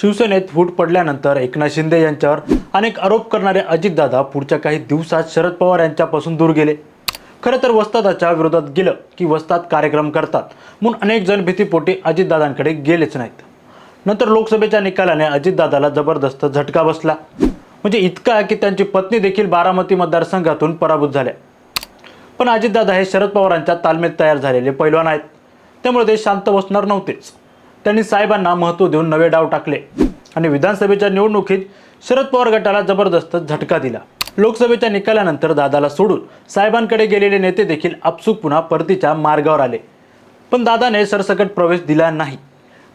शिवसेनेत फूट पडल्यानंतर एकनाथ शिंदे यांच्यावर अनेक आरोप करणारे अजितदादा पुढच्या काही दिवसात शरद पवार यांच्यापासून दूर गेले. खरं तर वस्तादाच्या विरोधात गेलं की वस्तात कार्यक्रम करतात म्हणून अनेक जण भीतीपोटी अजितदादांकडे गेलेच नाहीत. नंतर लोकसभेच्या निकालाने अजितदादाला जबरदस्त झटका बसला. म्हणजे इतका की त्यांची पत्नी देखील बारामती मतदारसंघातून पराभूत झाल्या. पण अजितदादा हे शरद पवारांच्या तालमेत तयार झालेले पैलवान आहेत. त्यामुळे ते शांत बसणार नव्हतेच. त्यांनी साहेबांना महत्त्व देऊन नवे डाव टाकले आणि विधानसभेच्या निवडणुकीत शरद पवार गटाला जबरदस्त झटका दिला. लोकसभेच्या निकालानंतर दादाला सोडून साहेबांकडे गेलेले नेते देखील आपसूक पुन्हा परतीच्या मार्गावर आले. पण दादाने सरसकट प्रवेश दिला नाही.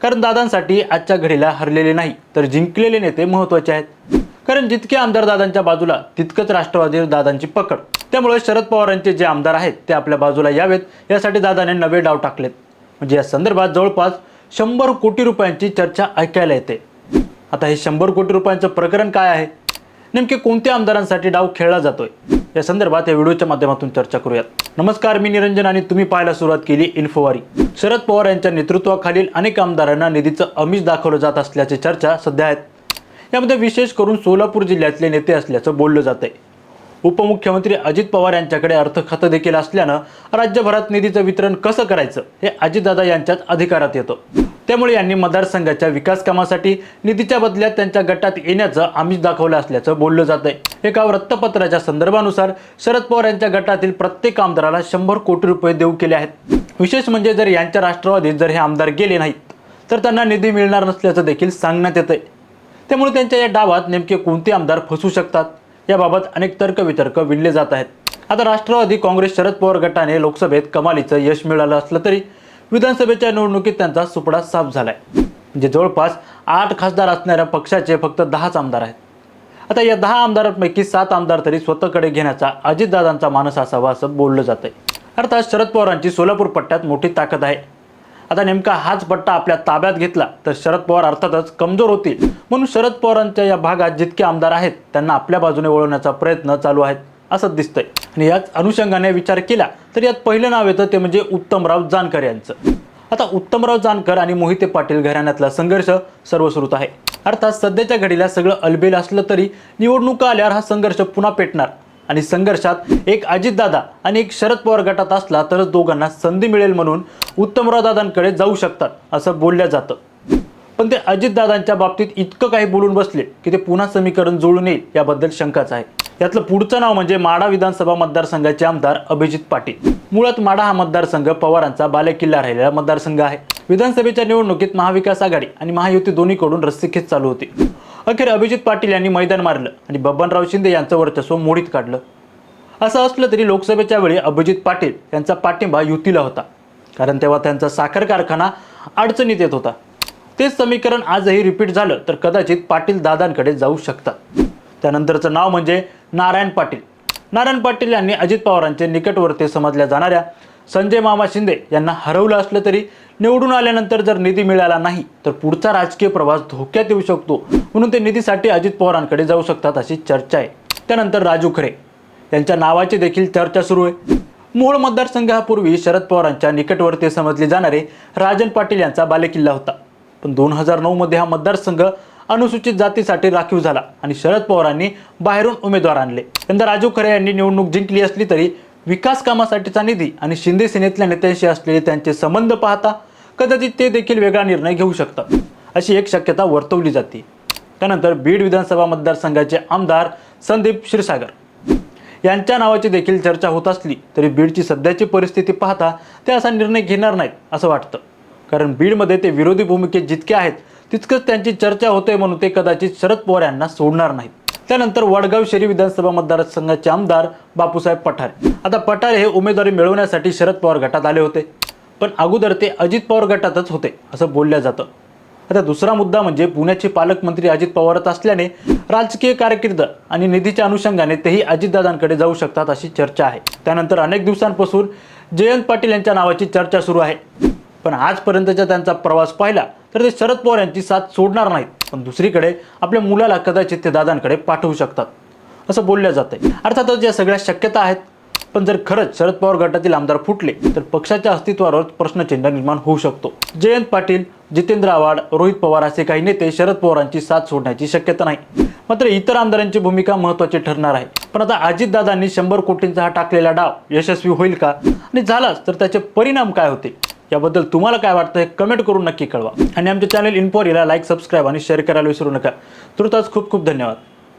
कारण दादांसाठी आजच्या घडीला हरलेले नाही तर जिंकलेले नेते महत्त्वाचे आहेत. कारण जितके आमदार दादांच्या बाजूला तितकंच राष्ट्रवादी दादांची पकड. त्यामुळे शरद पवारांचे जे आमदार आहेत ते आपल्या बाजूला यावेत. यासाठी दादाने नवे डाव टाकलेत. म्हणजे या संदर्भात जवळपास शंभर कोटी रुपयांची चर्चा ऐकायला येते. आता हे शंभर कोटी रुपयांचं प्रकरण काय आहे? नेमके कोणत्या आमदारांसाठी डाव खेळला जातोय? या संदर्भात या व्हिडिओच्या माध्यमातून चर्चा करूयात. नमस्कार मी निरंजन आणि तुम्ही पाहायला सुरुवात केली इन्फोवारी. शरद पवार यांच्या नेतृत्वाखालील अनेक आमदारांना निधीचं अमिष दाखवलं जात असल्याची चर्चा सध्या आहेत यामध्ये विशेष करून सोलापूर जिल्ह्यातले नेते असल्याचं बोललं जात आहे उपमुख्यमंत्री अजित पवार यांच्याकडे अर्थ खातं देखील असल्यानं राज्यभरात निधीचं वितरण कसं करायचं हे अजितदादा यांच्याच अधिकारात येतं. त्यामुळे यांनी मतदारसंघाच्या विकास कामासाठी निधीच्या बदल्यात त्यांच्या गटात येण्याचं आमिष दाखवलं असल्याचं बोललं जात आहे एका वृत्तपत्राच्या संदर्भानुसार शरद पवार यांच्या गटातील प्रत्येक आमदाराला शंभर कोटी रुपये देऊ केले आहेत. विशेष म्हणजे जर यांच्या राष्ट्रवादीत जर हे आमदार गेले नाहीत तर त्यांना निधी मिळणार नसल्याचं देखील सांगण्यात येत आहे त्यामुळे त्यांच्या या डावात नेमके कोणते आमदार फसू शकतात याबाबत अनेक तर्कवितर्क विणले जात आहेत. आता राष्ट्रवादी काँग्रेस शरद पवार गटाने लोकसभेत कमालीचं यश मिळालं असलं तरी विधानसभेच्या निवडणुकीत त्यांचा सुपडा साफ झालाय. म्हणजे जवळपास आठ खासदार असणाऱ्या पक्षाचे फक्त दहाच आमदार आहेत. आता या दहा आमदारांपैकी सात आमदार तरी स्वतःकडे घेण्याचा अजितदादांचा मानस असावा असं बोललं जातं आहे अर्थात शरद पवारांची सोलापूर पट्ट्यात मोठी ताकद आहे. आता नेमका हाच पट्टा आपल्या ताब्यात घेतला तर शरद पवार अर्थातच कमजोर होतील म्हणून शरद पवारांच्या या भागात जितके आमदार आहेत त्यांना आपल्या बाजूने वळवण्याचा प्रयत्न चालू आहेत असं दिसतंय. आणि याच अनुषंगाने विचार केला तर यात पहिलं नाव येतं ते म्हणजे उत्तमराव जानकर यांचं. आता उत्तमराव जानकर आणि मोहिते पाटील घराण्यातला संघर्ष सर्वश्रुत आहे. अर्थात सध्याच्या घडीला सगळं अलबेल असलं तरी निवडणुका आल्यावर हा संघर्ष पुन्हा पेटणार. आणि संघर्षात एक अजितदादा आणि एक शरद पवार गटात असला तरच दोघांना संधी मिळेल म्हणून उत्तमराव दादांकडे जाऊ शकतात असं बोललं जातं. पण ते अजितदादांच्या बाबतीत इतकं काही बोलून बसले की ते पुन्हा समीकरण जुळून येईल याबद्दल शंकाच आहे. यातलं पुढचं नाव म्हणजे माडा विधानसभा मतदारसंघाचे आमदार अभिजित पाटील. मुळात माडा हा मतदारसंघ पवारांचा बालेकिल्ला राहिलेला मतदारसंघ आहे. विधानसभेच्या निवडणुकीत महाविकास आघाडी आणि महायुती दोन्हीकडून रस्सीखेच चालू होती. अखेर अभिजित पाटील यांनी मैदान मारलं आणि बबनराव शिंदे यांचं वर्चस्व मोडीत काढलं. असं असलं तरी लोकसभेच्या वेळी अभिजित पाटील यांचा पाठिंबा युतीला होता. कारण तेव्हा त्यांचा साखर कारखाना अडचणीत येत होता. तेच समीकरण आजही रिपीट झालं तर कदाचित पाटील दादांकडे जाऊ शकतात. त्यानंतरचं नाव म्हणजे नारायण पाटील. नारायण पाटील यांनी अजित पवारांचे निकटवर्ती समजल्या जाणाऱ्या संजय मामा शिंदे यांना हरवलं असलं तरी निवडून आल्यानंतर जर निधी मिळाला नाही तर पुढचा राजकीय प्रवास धोक्यात येऊ शकतो. म्हणून ते निधीसाठी अजित पवारांकडे जाऊ शकतात अशी चर्चा आहे. त्यानंतर राजू खरे यांच्या नावाची देखील चर्चा सुरू आहे. मूळ मतदारसंघापूर्वी शरद पवारांच्या निकटवर्ती समजले जाणारे राजन पाटील यांचा बालेकिल्ला होता. पण दोन हजार नऊमध्ये हा मतदारसंघ अनुसूचित जातीसाठी राखीव झाला आणि शरद पवारांनी बाहेरून उमेदवार आणले. यंदा राजू खरे यांनी निवडणूक जिंकली असली तरी विकास कामासाठीचा निधी आणि शिंदे सेनेतल्या नेत्यांशी असलेले त्यांचे संबंध पाहता कदाचित ते देखील वेगळा निर्णय घेऊ शकतात अशी एक शक्यता वर्तवली जाते. त्यानंतर बीड विधानसभा मतदारसंघाचे आमदार संदीप क्षीरसागर यांच्या नावाची देखील चर्चा होत असली तरी बीडची सध्याची परिस्थिती पाहता ते असा निर्णय घेणार नाहीत असं वाटतं. कारण बीडमध्ये ते विरोधी भूमिकेत जितके आहेत तितकंच त्यांची चर्चा होते म्हणून ते कदाचित शरद पवार यांना सोडणार नाहीत. त्यानंतर वडगाव शहरी विधानसभा मतदारसंघाचे आमदार बापूसाहेब पठारे. आता पठारे हे उमेदवारी मिळवण्यासाठी शरद पवार गटात आले होते. पण अगोदर ते अजित पवार गटातच होते असं बोललं जातं. आता दुसरा मुद्दा म्हणजे पुण्याचे पालकमंत्री अजित पवारच असल्याने राजकीय कारकीर्द आणि निधीच्या अनुषंगाने तेही अजितदादांकडे जाऊ शकतात अशी चर्चा आहे. त्यानंतर अनेक दिवसांपासून जयंत पाटील यांच्या नावाची चर्चा सुरू आहे. पण आजपर्यंतचा त्यांचा प्रवास पाहिला तर ते शरद पवार यांची साथ सोडणार नाहीत. पण दुसरीकडे आपल्या मुलाला कदाचित ते दादांकडे पाठवू शकतात. असं बोललं जातंय. अर्थातच या सगळ्या शक्यता आहेत. पण जर खरंच शरद पवार गटातील आमदार फुटले तर पक्षाच्या अस्तित्वावर प्रश्नचिन्ह निर्माण होऊ शकतो. जयंत पाटील जितेंद्र आव्हाड रोहित पवार असे काही नेते शरद पवारांची साथ सोडण्याची शक्यता नाही. मात्र इतर आमदारांची भूमिका महत्त्वाची ठरणार आहे. पण आता अजितदादांनी शंभर कोटींचा हा टाकलेला डाव यशस्वी होईल का? आणि झालाच तर त्याचे परिणाम काय होते? याबद्दल तुम्हाला काय वाटतं हे कमेंट करून नक्की कळवा. आणि आमच्या चॅनल इन्फोरीला लाईक सबस्क्राईब आणि शेअर करायला विसरू नका. तुर्तास खूप खूप धन्यवाद.